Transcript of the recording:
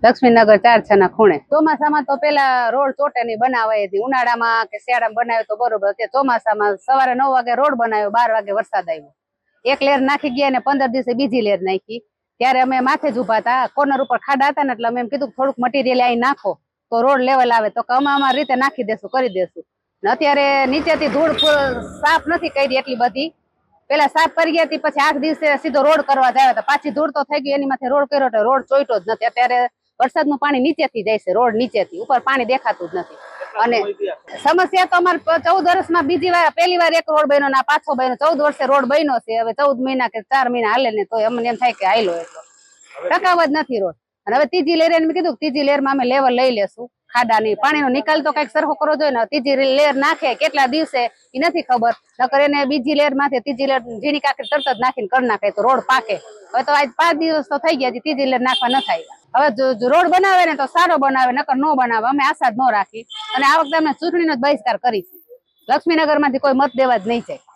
લક્ષ્મીનગર છના ખૂણે. ચોમાસામાં તો પેલા રોડ ચોટે નહીં બનાવાય ઉનાળામાં કે શિયાળામાં બનાવ્યો તો બરોબર. અત્યારે ચોમાસામાં સવારે નવ વાગે રોડ બનાવ્યો, બાર વાગે વરસાદ આવ્યો. એક લેર નાખી ગયા ને પંદર દિવસે બીજી લેર નાખી. ત્યારે અમે માથે જ ઊભા હતા. કોર્નર ઉપર ખાડા હતા ને એટલે અમે એમ કીધું થોડુંક મટીરિયલ અહીં નાખો. તો રોડ લેવલ આવે તો અમે અમારી રીતે નાખી દેશું, કરી દેશું. ને અત્યારે નીચેથી ધૂળ સાફ નથી કરી એટલી બધી. પેલા સાફ કરી ગયા પછી આઠ દિવસે સીધો રોડ કરવા જાય પાછી ધૂળ તો થઈ ગઈ એની માથે રોડ કર્યો રોડ ચોઈટો જ નથી. અત્યારે વરસાદનું પાણી નીચેથી જાય છે રોડ નીચેથી ઉપર પાણી દેખાતું જ નથી. અને સમસ્યા તો અમારે ચૌદ વર્ષમાં બીજી વાર પહેલી વાર એક રોડ બન્યો ના પાછો બન્યો. ચૌદ વર્ષે રોડ બન્યો છે હવે ચૌદ મહિના કે ચાર મહિના હાલે ને તો અમને એમ થાય કે હાલો એટલો. ટકાવ જ નથી રોડ. અને હવે ત્રીજી લેર એને મેં કીધું ત્રીજી લેરમાં અમે લેવલ લઈ લેશું. ખાડાની પાણીનો નિકાલ તો કંઈક સરખો કરવો જોઈએ ને ત્રીજી લેર નાખે કેટલા દિવસે એ નથી ખબર. નકર એને બીજી લેરમાંથી ત્રીજી લેર ઝીણી કાકરી તરત જ નાખીને કરી નાખે તો રોડ પાકે. હવે તો આજ પાંચ દિવસ તો થઈ ગયા ત્રીજી લેર નાખવા ન થાય. હવે રોડ બનાવે ને તો સારો બનાવે, નકર નો બનાવે. અમે આશા જ ન રાખી. અને આ વખતે અમે ચૂંટણીનો જ બહિષ્કાર કરીશું. લક્ષ્મીનગરમાંથી કોઈ મત દેવા જ નહીં જાય.